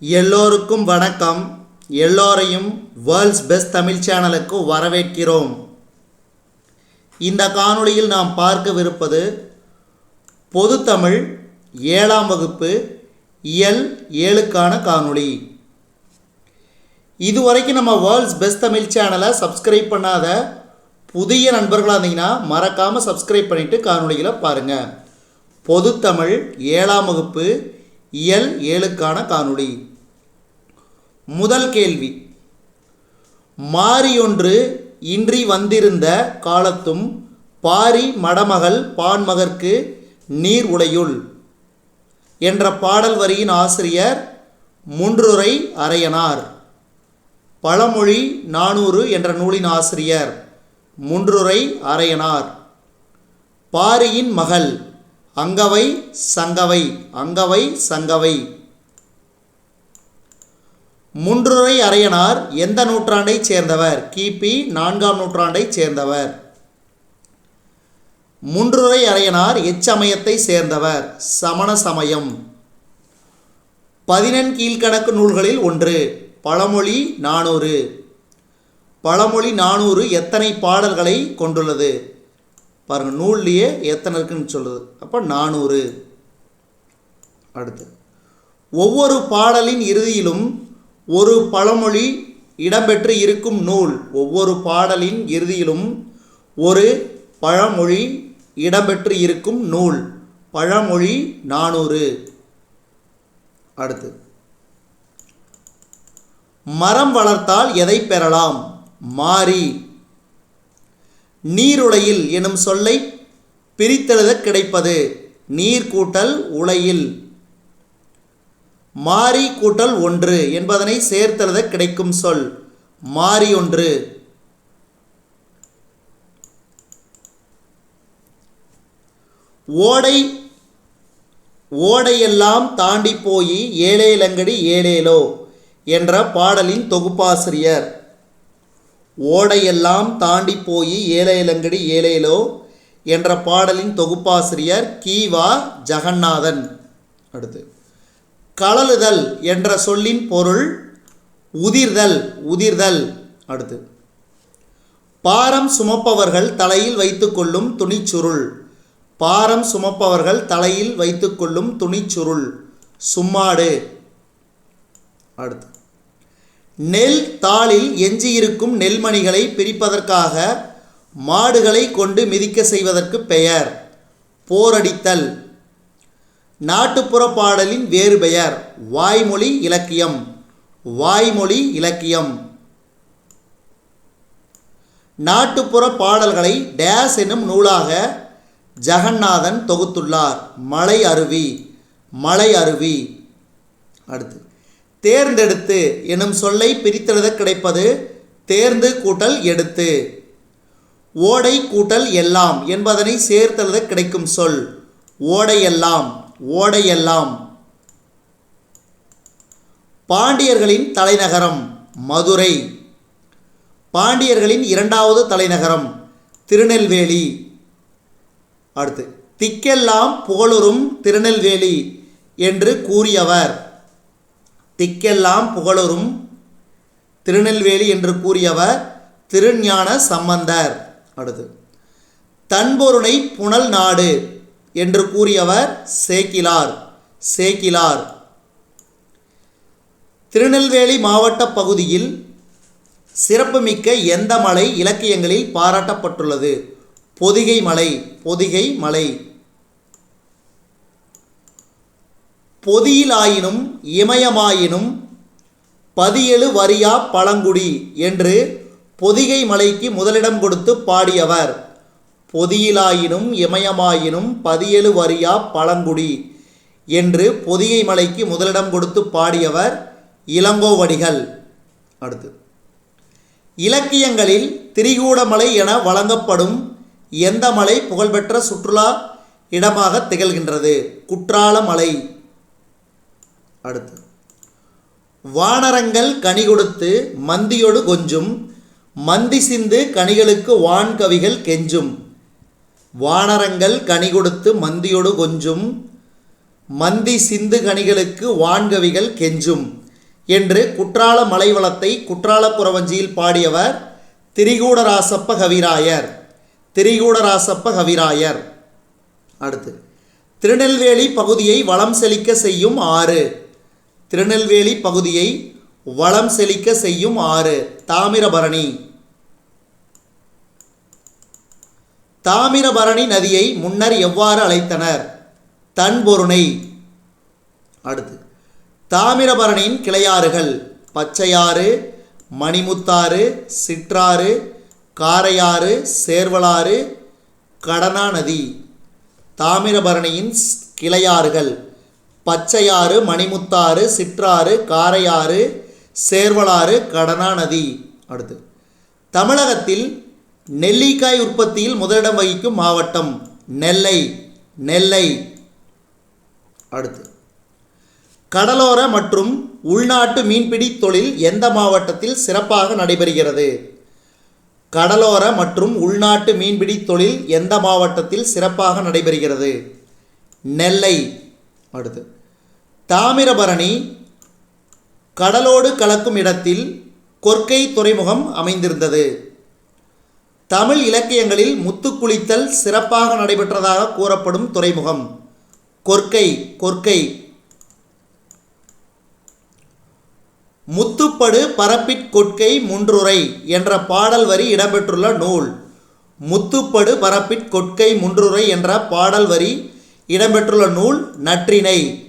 எல்லோருக்கும் வணக்கம். எல்லோரையும் வேர்ல்ட்ஸ் பெஸ்ட் தமிழ் சேனலுக்கு வரவேற்கிறோம். இந்த காணொளியில் நாம் பார்க்கவிருப்பது பொதுத்தமிழ் ஏழாம் வகுப்பு இயல் ஏழுக்கான காணொளி. இதுவரைக்கும் நம்ம வேர்ல்ட்ஸ் பெஸ்ட் தமிழ் சேனலை சப்ஸ்கிரைப் பண்ணாத புதிய நண்பர்களாக இருந்தீங்கன்னா மறக்காமல் சப்ஸ்கிரைப் பண்ணிவிட்டு காணொளிகளை பாருங்கள் பொதுத்தமிழ் ஏழாம் வகுப்பு இயல் ஏழுக்கான காணொளி. முதல் கேள்வி. மாரியொன்று இன்றி வந்திருந்த காலத்தும் பாரி மடமகள் பான்மகற்கு நீர் உடையுள் என்ற பாடல் வரியின் ஆசிரியர் முன்றுரை அரையனார். பழமொழி நானூறு என்ற நூலின் ஆசிரியர் முன்றுரை அரையனார். பாரியின் மகள் அங்கவை சங்கவை அங்கவை சங்கவை. முன்றுரை அரையனார் எந்த நூற்றாண்டைச் சேர்ந்தவர்? கிபி நான்காம் நூற்றாண்டைச் சேர்ந்தவர். முன்றுரை அரையனார் எச்சமயத்தை சேர்ந்தவர். சமண சமயம். பதினெண் கீழ்கணக்கு நூல்களில் ஒன்று பழமொழி நானூறு. பழமொழி நானூறு எத்தனை பாடல்களை கொண்டுள்ளது? பாருங்கள் நூல்லையே எத்தனை இருக்குன்னு சொல்லுது. அப்போ நானூறு. அடுத்து ஒவ்வொரு பாடலின் இறுதியிலும் ஒரு பழமொழி இடம்பெற்று இருக்கும் நூல் ஒவ்வொரு பாடலின் இறுதியிலும் ஒரு பழமொழி இடம்பெற்று இருக்கும் நூல் பழமொழி நானூறு. அடுத்து மரம் வளர்த்தால் எதை பெறலாம்? மாறி நீருலையில் எனும் சொல்லை பிரித்தெழுத கிடைப்பது. நீர் கூட்டல் உலையில் மாறி கூட்டல் ஒன்று என்பதனை சேர்த்தெழுத கிடைக்கும் சொல். மாறி ஒன்று ஓடை ஓடையெல்லாம் தாண்டி போய் ஏழேலங்கடி ஏழேலோ என்ற பாடலின் தொகுப்பாசிரியர். ஓடையெல்லாம் தாண்டி போய் ஏழையிலங்கடி ஏழையிலோ என்ற பாடலின் தொகுப்பாசிரியர் கீவா ஜெகநாதன். அடுத்து கலழுதல் என்ற சொல்லின் பொருள் உதிர்தல் உதிர்தல். அடுத்து பாரம் சுமப்பவர்கள் தலையில் வைத்துக்கொள்ளும் துணிச்சுருள். பாரம் சுமப்பவர்கள் தலையில் வைத்துக்கொள்ளும் துணிச்சுருள். சும்மாடு. அடுத்து நெல் தாளில் எஞ்சியிருக்கும் நெல்மணிகளை பிரிப்பதற்காக மாடுகளை கொண்டு மிதிக்க செய்வதற்கு பெயர். போரடித்தல். நாட்டுப்புற பாடலின் வேறு பெயர். வாய்மொழி இலக்கியம். வாய்மொழி இலக்கியம். நாட்டுப்புற பாடல்களை டேஸ் என்னும் நூலாக ஜெகநாதன் தொகுத்துள்ளார். மலை அருவி. மலை அருவி. அடுத்து. தேர்ந்தெடுத்து எனும் சொல்லை பிரித்தெழுத கிடைப்பது தேர்ந்து கூட்டல் எடுத்து. ஓடை கூட்டல் எல்லாம் என்பதனை சேர்த்தெழுத கிடைக்கும் சொல். ஓடையெல்லாம் ஓடையெல்லாம். பாண்டியர்களின் தலைநகரம் மதுரை. பாண்டியர்களின் இரண்டாவது தலைநகரம் திருநெல்வேலி. அடுத்து திக்கெல்லாம் புகழுறும் திருநெல்வேலி என்று கூறியவர். திக்கெல்லாம் புகழரும் திருநெல்வேலி என்று கூறியவர் திருஞான சம்பந்தர். அடுத்து தன்பொருணை புனல் நாடு என்று கூறியவர் சேக்கிலார். சேக்கிலார். திருநெல்வேலி மாவட்ட பகுதியில் சிறப்புமிக்க எந்த மலை இலக்கியங்களில் பாராட்டப்பட்டுள்ளது? பொதிகை மலை பொதிகை மலை. பொதியிலாயினும் இமயமாயினும் பதியெழு வரியா பழங்குடி என்று பொதிகை மலைக்கு முதலிடம் கொடுத்து பாடியவர். பொதியிலாயினும் இமயமாயினும் பதியெழு வரியா பழங்குடி என்று பொதிகை மலைக்கு முதலிடம் கொடுத்து பாடியவர் இளங்கோவடிகள். அடுத்து. இலக்கியங்களில் திரிகூடமலை என வழங்கப்படும் எந்த மலை புகழ்பெற்ற சுற்றுலா இடமாக திகழ்கின்றது? குற்றாலமலை அடுத்து. வானரங்கள் கனி கொடுத்து மந்தியொடு கொஞ்சும் மந்தி சிந்து கனிகளுக்கு வான்கவிகள் கெஞ்சும். வானரங்கள் கனி கொடுத்து மந்தியொடு கொஞ்சும் மந்தி சிந்து கனிகளுக்கு வான்கவிகள் கெஞ்சும் என்று குற்றால மலைவளத்தை குற்றால புறவஞ்சியில் பாடியவர் திரிகூடராசப்ப கவிராயர். திரிகூடராசப்ப கவிராயர். அடுத்து. திருநெல்வேலி பகுதியை வளம் செழிக்க செய்யும் ஆறு. திருநெல்வேலி பகுதியை வளம் செழிக்க செய்யும் ஆறு. தாமிரபரணி. தாமிரபரணி நதியை முன்னர் எவ்வாறு அழைத்தனர்? தன்பொருணை அடுத்து தாமிரபரணியின் கிளையாறுகள் பச்சையாறு மணிமுத்தாறு சிற்றாறு காரையாறு சேர்வலாறு கடனா நதி தாமிரபரணியின் கிளையாறுகள் பச்சையாறு மணிமுத்தாறு சிற்றாறு காரையாறு சேர்வலாறு கடனா நதி அடுத்து தமிழகத்தில் நெல்லிக்காய் உற்பத்தியில் முதலிடம் வகிக்கும் மாவட்டம் நெல்லை நெல்லை. அடுத்து கடலோர மற்றும் உள்நாட்டு மீன்பிடி தொழில் எந்த மாவட்டத்தில் சிறப்பாக நடைபெறுகிறது? கடலோர மற்றும் உள்நாட்டு மீன்பிடி தொழில் எந்த மாவட்டத்தில் சிறப்பாக நடைபெறுகிறது? நெல்லை. அடுத்து தாமிரபரணி கடலோடு கலக்கும் இடத்தில் கொற்கை துறைமுகம் அமைந்திருந்தது. தமிழ் இலக்கியங்களில் முத்துக்குளித்தல் சிறப்பாக நடைபெற்றதாக கூறப்படும் துறைமுகம். கொற்கை கொற்கை. முத்துப்படு பரப்பிற் கொற்கை முன்றுரை என்ற பாடல் வரி இடம்பெற்றுள்ள நூல். முத்துப்படு பரப்பிற் கொட்கை முன்றுரை என்ற பாடல் வரி இடம்பெற்றுள்ள நூல் நற்றினை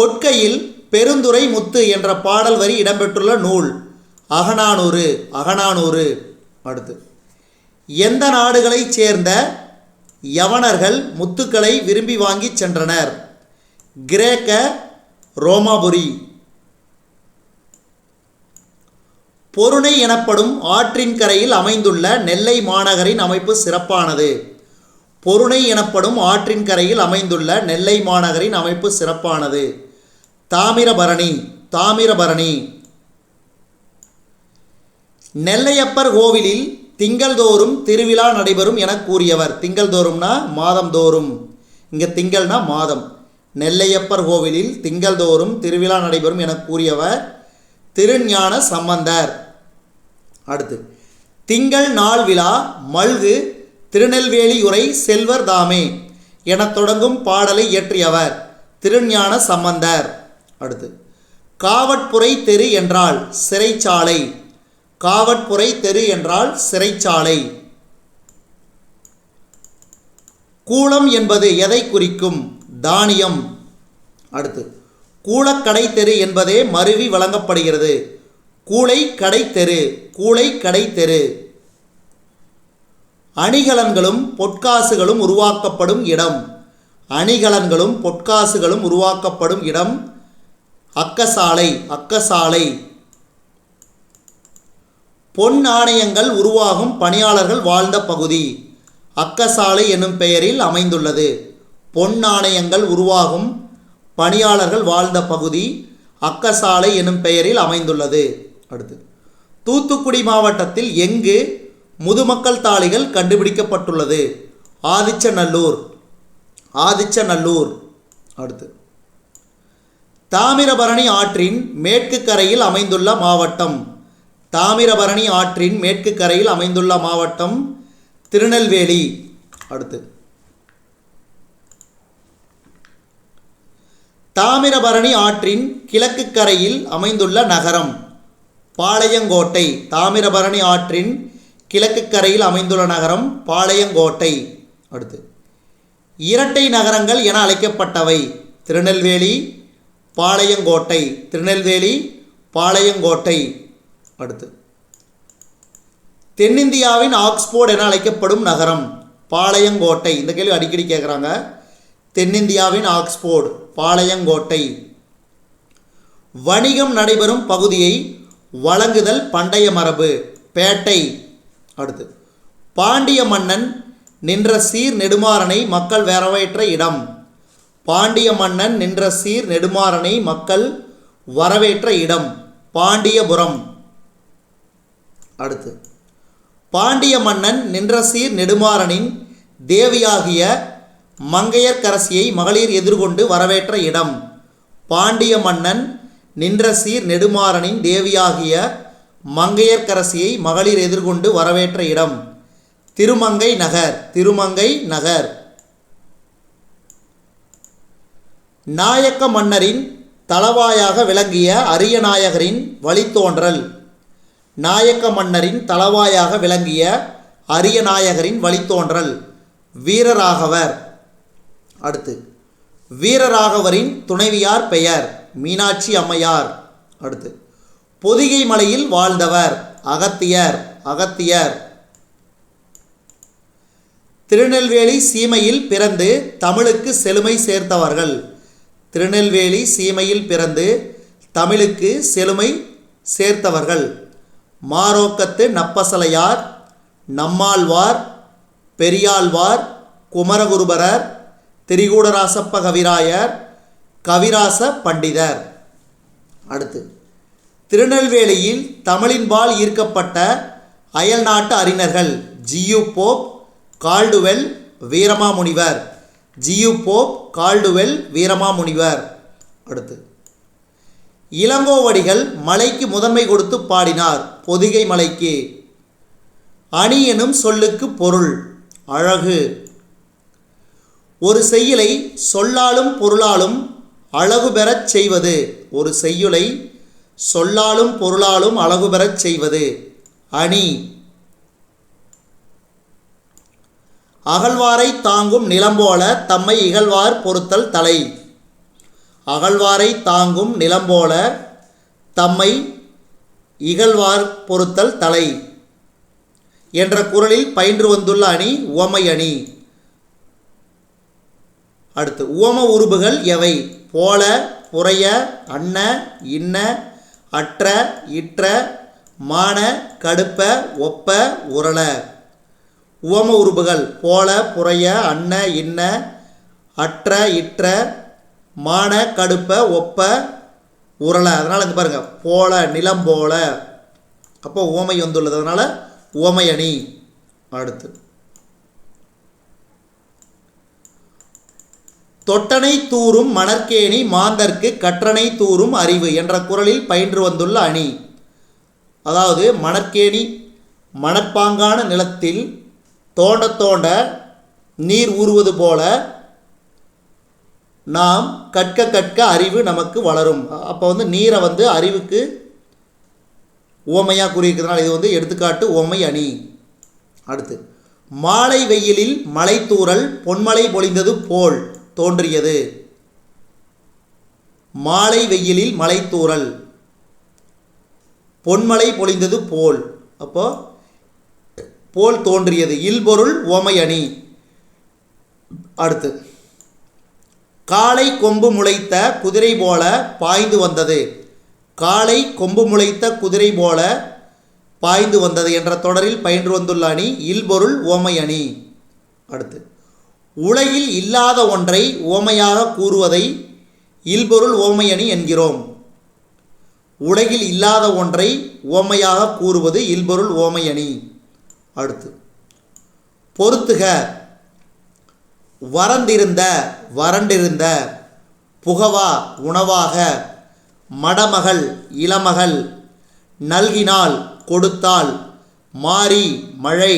கொட்கையில் பெருந்துரை முத்து என்ற பாடல் வரி இடம்பெற்றுள்ள நூல். அகநானூறு அகநானூறு. அடுத்து. எந்த நாடுகளைச் சேர்ந்த யவனர்கள் முத்துக்களை விரும்பி வாங்கிச் சென்றனர்? கிரேக்க ரோமாபுரி. பொருணை எனப்படும் ஆற்றின் கரையில் அமைந்துள்ள நெல்லை மாநகரின் அமைப்பு சிறப்பானது. பொருணை எனப்படும் ஆற்றின் கரையில் அமைந்துள்ள நெல்லை மாநகரின் அமைப்பு சிறப்பானது. தாமிரபரணி தாமிரபரணி. நெல்லையப்பர் கோவிலில் திங்கள்தோறும் திருவிழா நடைபெறும் என கூறியவர். திங்கள்தோறும்னா மாதம்தோறும். இங்கே திங்கள்னா மாதம். நெல்லையப்பர் கோவிலில் திங்கள்தோறும் திருவிழா நடைபெறும் என கூறியவர் திருஞான சம்பந்தர். அடுத்து திங்கள் நாள் விழா மல்கு திருநெல்வேலி உரை செல்வர் தாமே எனத் தொடங்கும் பாடலை இயற்றியவர் திருஞான சம்பந்தர். அடுத்து காவட்புரை தெரு என்றால் சிறைச்சாலை. காவட்புரை தெரு என்றால் சிறைச்சாலை. கூளம் என்பது எதை குறிக்கும்? தானியம். அடுத்து கூலக்கடை தெரு என்பதே மருவி வழங்கப்படுகிறது. கூளை கடை தெரு கூளை கடை தெரு. அணிகலன்களும் பொற்காசுகளும் உருவாக்கப்படும் இடம். அணிகலன்களும் பொற்காசுகளும் உருவாக்கப்படும் இடம். அக்கசாலை அக்கசாலை. பொன் நாணயங்கள் உருவாகும் பணியாளர்கள் வாழ்ந்த பகுதி. அக்கசாலை என்னும் பெயரில் அமைந்துள்ளது. பொன் நாணயங்கள் உருவாகும் பணியாளர்கள் வாழ்ந்த பகுதி அக்கசாலை எனும் பெயரில் அமைந்துள்ளது. அடுத்து தூத்துக்குடி மாவட்டத்தில் எங்கு முதுமக்கள் தாளிகள் கண்டுபிடிக்கப்பட்டுள்ளது? ஆதிச்சநல்லூர். ஆதிச்சநல்லூர். அடுத்து தாமிரபரணி ஆற்றின் மேற்கு கரையில் அமைந்துள்ள மாவட்டம். தாமிரபரணி ஆற்றின் மேற்கு கரையில் அமைந்துள்ள மாவட்டம் திருநெல்வேலி. அடுத்து. தாமிரபரணி ஆற்றின் கிழக்கு கரையில் அமைந்துள்ள நகரம். பாளையங்கோட்டை. தாமிரபரணி ஆற்றின் கிழக்கு கரையில் அமைந்துள்ள நகரம் பாளையங்கோட்டை. அடுத்து. இரட்டை நகரங்கள் என அழைக்கப்பட்டவை. திருநெல்வேலி பாளையங்கோட்டை திருநெல்வேலி பாளையங்கோட்டை. அடுத்து. தென்னிந்தியாவின் ஆக்ஸ்போர்ட் என அழைக்கப்படும் நகரம் பாளையங்கோட்டை. இந்த கேள்வி அடிக்கடி கேட்குறாங்க தென்னிந்தியாவின் ஆக்ஸ்போர்டு பாளையங்கோட்டை. வணிகம் நடைபெறும் பகுதியை வழங்குதல் பண்டைய மரபு பேட்டை. அடுத்து. பாண்டிய மன்னன் நின்ற சீர் நெடுமாறனை மக்கள் வரவேற்ற இடம். பாண்டிய மன்னன் நின்ற சீர் நெடுமாறனை மக்கள் வரவேற்ற இடம் பாண்டியபுரம். அடுத்து பாண்டிய மன்னன் நின்ற சீர் நெடுமாறனின் தேவியாகிய மங்கையர்க்கரசியை மகளிர் எதிர்கொண்டு வரவேற்ற இடம் பாண்டிய மன்னன் நின்ற சீர் நெடுமாறனின் தேவியாகிய மங்கையர்க்கரசியை மகளிர் எதிர்கொண்டு வரவேற்ற இடம் திருமங்கை நகர் திருமங்கை நகர். நாயக்க மன்னரின் தளவாயாக விளங்கிய அரியநாயகரின் வழித்தோன்றல். நாயக்க மன்னரின் தளவாயாக விளங்கிய அரியநாயகரின் வழித்தோன்றல். வீரராகவர். அடுத்து வீரராகவரின் துணைவியார் பெயர் மீனாட்சி அம்மையார். அடுத்து பொதிகை மலையில் வாழ்ந்தவர் அகத்தியர் அகத்தியர். திருநெல்வேலி சீமையில் பிறந்து தமிழுக்கு செழுமை சேர்த்தவர்கள். திருநெல்வேலி சீமையில் பிறந்து தமிழுக்கு செழுமை சேர்த்தவர்கள். மாரோக்கத்து நப்பசலையார் நம்மாழ்வார் பெரியாழ்வார் குமரகுருபரர் திரிகூடராசப்ப கவிராயர் கவிராச பண்டிதர். அடுத்து திருநெல்வேலியில் தமிழின்பால் ஈர்க்கப்பட்ட அயல்நாட்டு அறிஞர்கள் G U Pope Caldwell Veeramamunivar. G U Pope Caldwell Veeramamunivar. அடுத்து. இளங்கோவடிகள் மலைக்கு முதன்மை கொடுத்து பாடினார். பொதிகை மலைக்கு. அணி எனும் சொல்லுக்கு பொருள். அழகு. ஒரு செய்யுளை சொல்லாலும் பொருளாலும் அழகு பெறச் செய்வது. ஒரு செய்யுளை சொல்லாலும் பொருளாலும் அழகு பெறச் செய்வது. அணி. அகழ்வாரை தாங்கும் நிலம்போல தம்மை இகழ்வார் பொறுத்தல் தலை. அகழ்வாரை தாங்கும் நிலம்போல தம்மை இகழ்வார் பொறுத்தல் தலை. என்ற குரலில் பயின்று வந்துள்ள அணி உவமை அணி. அடுத்து உவம உருபுகள் எவை? போல புறைய அன்ன இன்ன அற்ற இற்ற மான கடுப்ப ஒப்ப உரள. உவம உருபுகள் போல புறைய அன்ன இன்ன அற்ற இற்ற மான கடுப்ப ஒப்ப உரள. அதனால் இங்கே பாருங்கள் போல நிலம் போல. அப்போ உவமை வந்துள்ளது. அதனால் உவமை அணி அடுத்து. தொட்டனை தூறும் மணற்கேணி மாந்தர்க்கு கற்றனை தூறும் அறிவு என்ற குரலில் பயின்று வந்துள்ள அணி. அதாவது மணற்கேணி மணற்பாங்கான நிலத்தில் தோண்ட தோண்ட நீர் ஊறுவது போல நாம் கற்க கற்க அறிவு நமக்கு வளரும். அப்போ வந்து நீரை வந்து அறிவுக்கு உவமையாக கூறியிருக்கிறதுனால இது வந்து எடுத்துக்காட்டு உவமை அணி. அடுத்து மாலை வெயிலில் மலைத்தூறல் பொன்மலை பொழிந்தது போல் தோன்றியது. மாலை வெயிலில் மலைத்தூறல் பொன்மலை பொழிந்தது போல். அப்போது போல் தோன்றியது. இல்பொருள் ஓமை அணி அடுத்து. காளை கொம்பு முளைத்த குதிரை போல பாய்ந்து வந்தது. காளை கொம்பு முளைத்த குதிரை போல பாய்ந்து வந்தது என்ற தொடரில் பயின்று வந்துள்ள அணி இல்பொருள் ஓமை அணி அடுத்து. உலகில் இல்லாத ஒன்றை ஓமையாக கூறுவதை இல்பொருள் ஓமை அணி என்கிறோம். உலகில் இல்லாத ஒன்றை ஓமையாக கூறுவது இல்பொருள் ஓமை அணி அடுத்து பொறுத்துக. வறண்டிருந்த வறண்டிருந்த புகவா உணவாக மடமகள் இளமகள் நல்கினால் கொடுத்தால் மாறி மழை.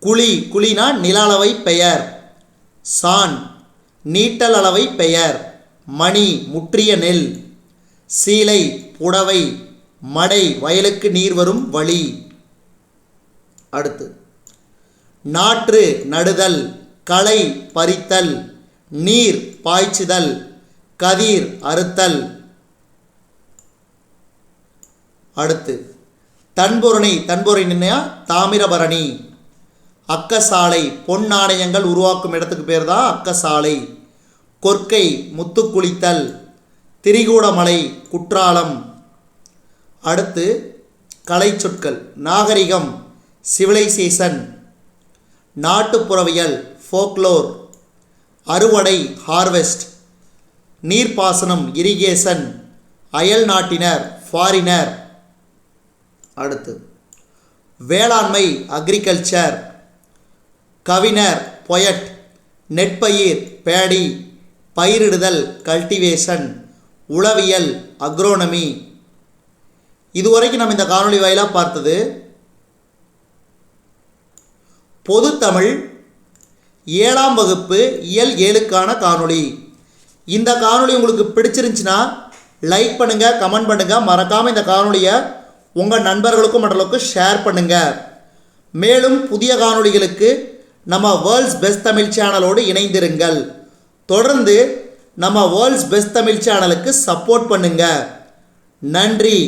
குழி குழினா நிலளவை பெயர். சான் நீட்டல் அளவை பெயர். மணி முற்றிய நெல். சீலை புடவை. மடை வயலுக்கு நீர் வரும் வழி. அடுத்து நாற்று நடுதல் களை பறித்தல் நீர் பாய்ச்சுதல் கதிர் அறுத்தல். அடுத்து தன்பொருணி நின்னையா தாமிரபரணி. அக்கசாலை பொன் நாணயங்கள் உருவாக்கும் இடத்துக்கு பேர் தான் அக்கசாலை. கொற்கை முத்துக்குளித்தல். திரிகூடமலை குற்றாலம். அடுத்து கலை சொற்கள் நாகரிகம் சிவிலைசேஷன் நாட்டுப்புறவியல் ஃபோக்லோர் அறுவடை ஹார்வெஸ்ட் நீர்ப்பாசனம் இரிகேஷன் அயல் நாட்டினர் ஃபாரினர் அடுத்து வேளாண்மை அக்ரிகல்ச்சர் கவிஞர் பொயட் நெற்பயிர் பேடி பயிரிடுதல் கல்டிவேஷன் உளவியல் அக்ரோனமி இதுவரைக்கும் நம்ம இந்த காணொளி வாயிலாக பார்த்தது பொதுத்தமிழ் ஏழாம் வகுப்பு இயல் ஏழுக்கான காணொளி. இந்த காணொளி உங்களுக்கு பிடிச்சிருந்துச்சுன்னா லைக் பண்ணுங்கள் கமெண்ட் பண்ணுங்கள் மறக்காமல் இந்த காணொளியை உங்கள் நண்பர்களுக்கும் மற்றவர்களுக்கும் ஷேர் பண்ணுங்கள் மேலும் புதிய காணொளிகளுக்கு நம்ம வேர்ல்ட்ஸ் பெஸ்ட் தமிழ் சேனலோடு இணைந்திருங்கள். தொடர்ந்து நம்ம வேர்ல்ட்ஸ் பெஸ்ட் தமிழ் சேனலுக்கு சப்போர்ட் பண்ணுங்கள் நன்றி.